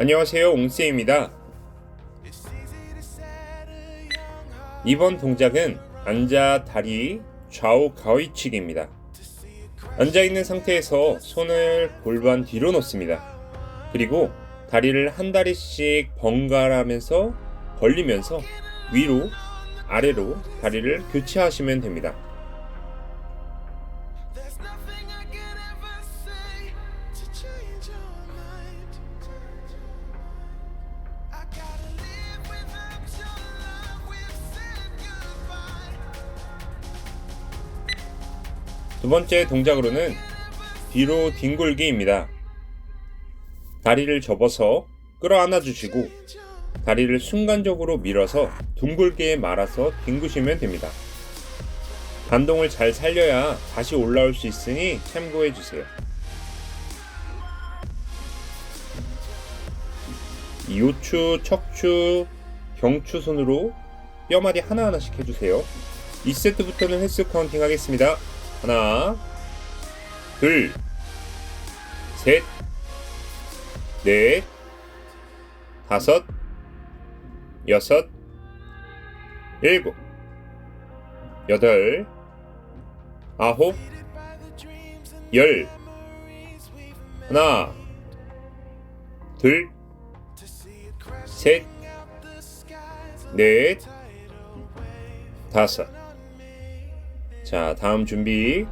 안녕하세요 옹쌤입니다. 이번 동작은 앉아 다리 좌우 가위치기입니다. 앉아 있는 상태에서 손을 골반 뒤로 놓습니다. 그리고 다리를 한 다리씩 번갈아가면서 벌리면서 위로 아래로 다리를 교체하시면 됩니다 두 번째 동작으로는 뒤로 뒹굴기입니다. 다리를 접어서 끌어안아 주시고 다리를 순간적으로 밀어서 둥글게 말아서 뒹구시면 됩니다. 반동을 잘 살려야 다시 올라올 수 있으니 참고해 주세요. 요추, 척추, 경추 손으로 뼈마디 하나하나씩 해주세요. 2세트부터는 횟수 카운팅 하겠습니다. 하나, 둘, 셋, 넷, 다섯, 여섯, 일곱, 여덟, 아홉, 열. 하나, 둘, 셋, 넷, 다섯. 자, 다음 준비.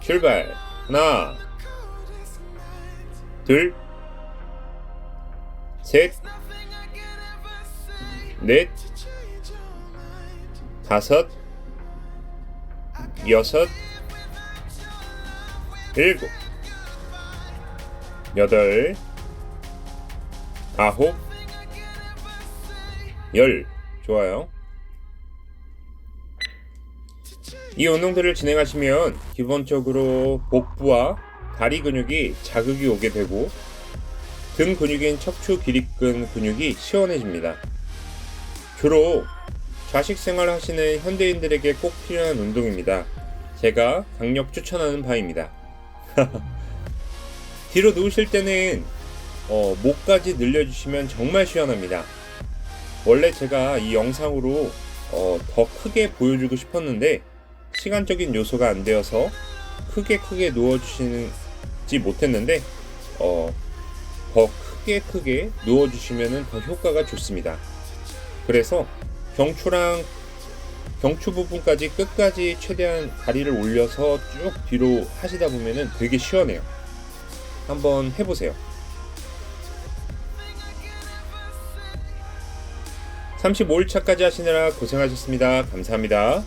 출발. 하나, 둘, 셋, 넷, 다섯, 여섯, 일곱, 여덟, 아홉, 열. 좋아요. 이 운동들을 진행하시면 기본적으로 복부와 다리 근육이 자극이 오게 되고 등 근육인 척추 기립근 근육이 시원해집니다. 주로 좌식 생활 하시는 현대인들에게 꼭 필요한 운동입니다. 제가 강력 추천하는 바입니다. 뒤로 누우실 때는 어, 목까지 늘려주시면 정말 시원합니다. 원래 제가 이 영상으로 어, 더 크게 보여주고 싶었는데 시간적인 요소가 안 되어서 크게 크게 누워주시지 못했는데 어, 더 크게 크게 누워주시면 더 효과가 좋습니다. 그래서 경추랑 경추 부분까지 끝까지 최대한 다리를 올려서 쭉 뒤로 하시다 보면 되게 시원해요. 한번 해보세요. 35일차까지 하시느라 고생하셨습니다. 감사합니다.